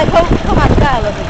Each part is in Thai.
vai, vamos tomar cala.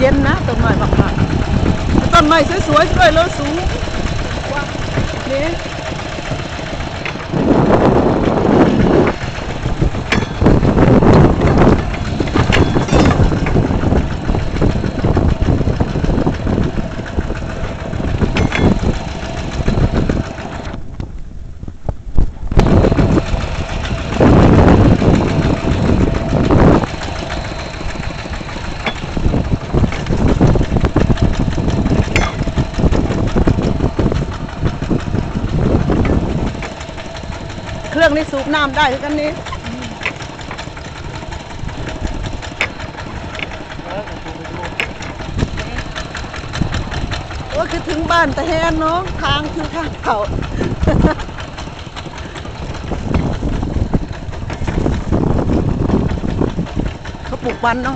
เย็นนะต้นไม้มากๆต้นไม้สวยๆด้วยแล้วสูงนี่ รื่องนี้สูบน้ำได้กันนี้โอ้คือถึงบ้านแตะแฮนเนาะทางคือทางเขาเขาปลูกวันเนาะ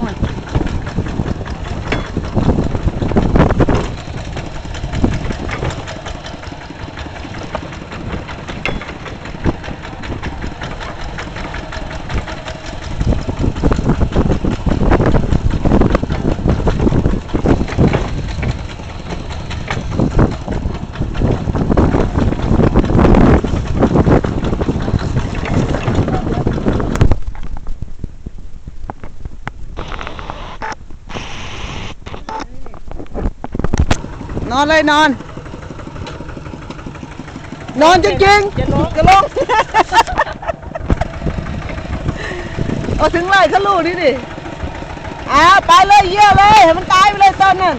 นนอนเลยนอน นอนจริงๆจะลงจะลงเอาถึงไรเขาลูกนี่ดิอ้าวไปเลยเยี่ยเลยให้มันตายไปเลยตอนนั้น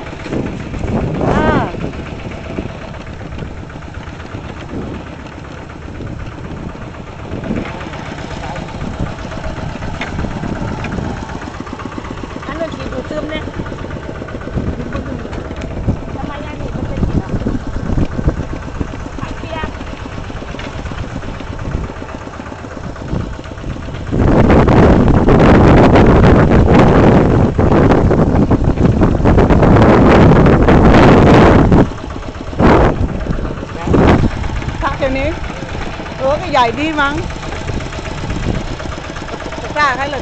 ใหญ่ดีมั้งกล้าให้เลย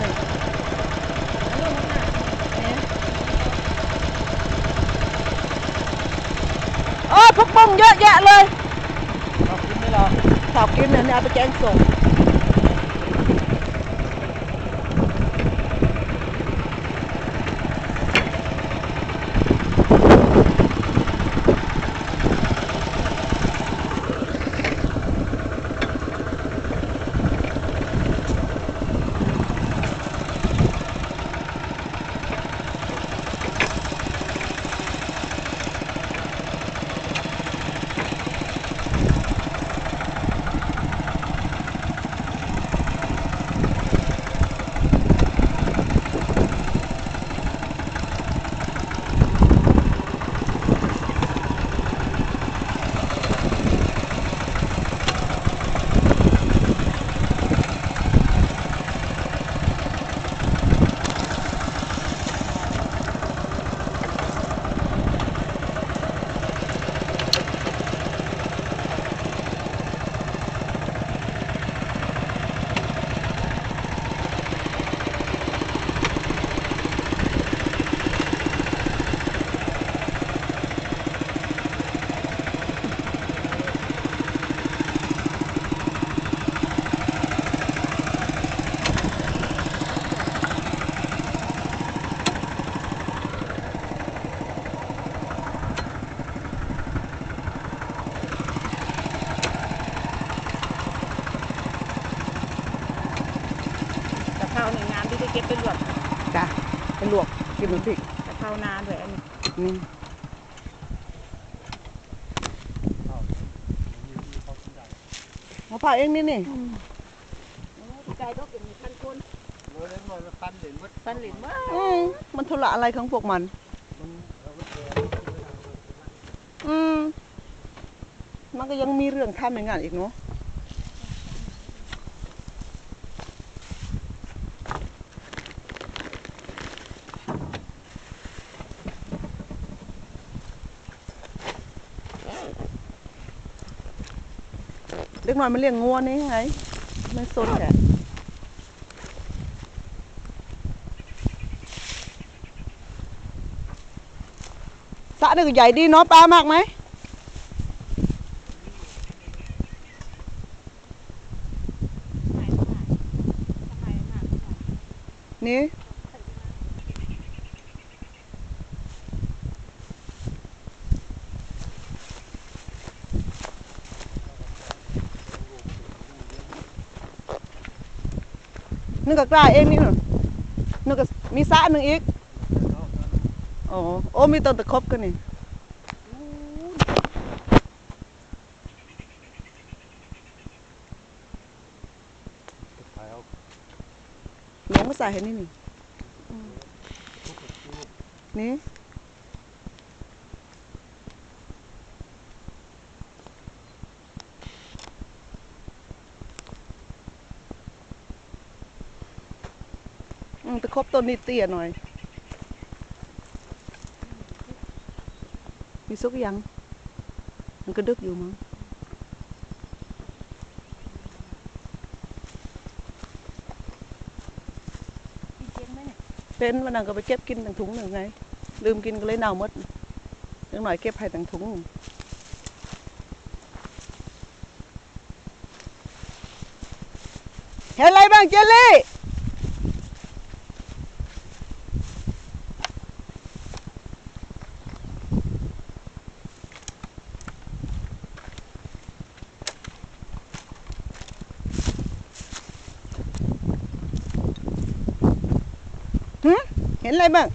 โอ้พักปุ้งเยอะแยะเลยชอบกินไหมล่ะชอบกินเนี่ยเอาไปแกงส่ง ลวกกินน้ำพริกกะเพรานาด้วยอันนี้อืมมะพร้าวเองนี่นี่ไก่ก็เป็นพันคนเราเล่นหน่อยมันฟันเหรียญมัดพันหลินว่าอืมมันธุระอะไรของพวกมัน มันเราก็แก่อืม มันก็ยังมีเรื่องทำอย่างนั้นอีกเนาะ กน้อยมันเลี้ยงงัวนี่ไงไม่สนแกสระนี่ก็ใหญ่ดีเนาะปลามากไหมไม่ไม่ไม่ไม่นี่ นึกก็กล้าเองนี่หนูนึกก็มีสะหนึ่งอีกอ๋อโอ้มีต้นตะครบกันนี่หลวงก็ใส่เห็นนี่นี่ ตะครบต้นนี้เตี้ยหน่อย มีซุกยัง มันก็ดึกอยู่มั้งเจ๊งไหมเนี่ยเป็นวันนั้นก็ไปเก็บกินตั้งถุงหนึ่งไง ลืมกินก็เลยเน่ามดยังหน่อยเก็บให้ตั้งถุงเห็นอะไรบ้างเจลลี่ หึ เห็นอะไรบ้าง